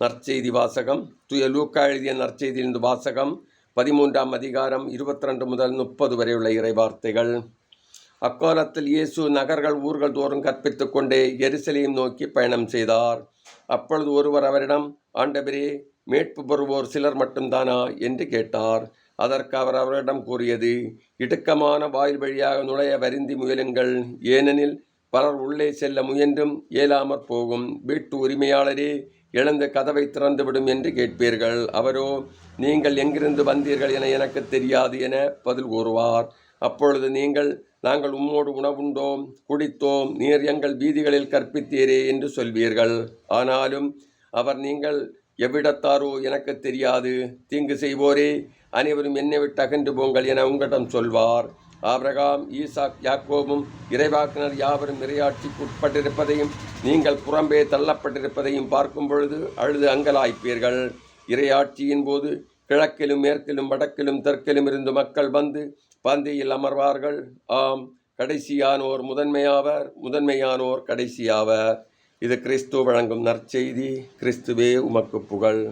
நற்செய்தி வாசகம். துய லூக்கா எழுதிய நற்செய்தியிலிருந்து வாசகம் பதிமூன்றாம் அதிகாரம் இருபத்திரண்டு முதல் முப்பது வரை உள்ள இறைவார்த்தைகள். அக்காலத்தில் இயேசு நகர்கள் ஊர்கள் தோறும் கற்பித்து கொண்டே எருசலேம் நோக்கி பயணம் செய்தார். அப்பொழுது ஒருவர் அவரிடம் ஆண்டவரே மீட்பு பெறுவோர் சிலர் மட்டும்தானா? என்று கேட்டார். அதற்கு அவர் அவரிடம் கூறியது இடுக்கமான வாயில் வழியாக நுழைய வருந்தி முயலுங்கள். ஏனெனில் பலர் உள்ளே செல்ல முயன்றும் இயலாமற் போகும். வீட்டு உரிமையாளரே எழுந்து கதவை திறந்துவிடும் என்று கேட்பீர்கள். அவரோ நீங்கள் எங்கிருந்து வந்தீர்கள் என எனக்கு தெரியாது என பதில் கூறுவார். அப்பொழுது நீங்கள் நாங்கள் உம்மோடு உணவுண்டோம் குடித்தோம் நீர் எங்கள் வீதிகளில் கற்பித்தீரே என்று சொல்வீர்கள். ஆனாலும் அவர் நீங்கள் எவ்விடத்தாரோ எனக்கு தெரியாது. தீங்கு செய்வோரே அனைவரும் என்னை விட்டு அகன்று போங்கள் என உங்களிடம் சொல்வார். ஆபிரகாம் ஈசாக் யாக்கோவும் இறைவாக்கினர் யாவரும் இறையாட்சிக்கு உட்பட்டிருப்பதையும் நீங்கள் புறம்பே தள்ளப்பட்டிருப்பதையும் பார்க்கும் பொழுது அழுது அங்கலாய்ப்பீர்கள். இறையாட்சியின் போது கிழக்கிலும் மேற்கிலும் வடக்கிலும் தெற்கிலும் இருந்து மக்கள் வந்து பந்தியில் அமர்வார்கள். ஆம் கடைசியானோர் முதன்மையாவர் முதன்மையானோர் கடைசியாவர். இது கிறிஸ்து வழங்கும் நற்செய்தி கிறிஸ்துவே உமக்கு புகழ்.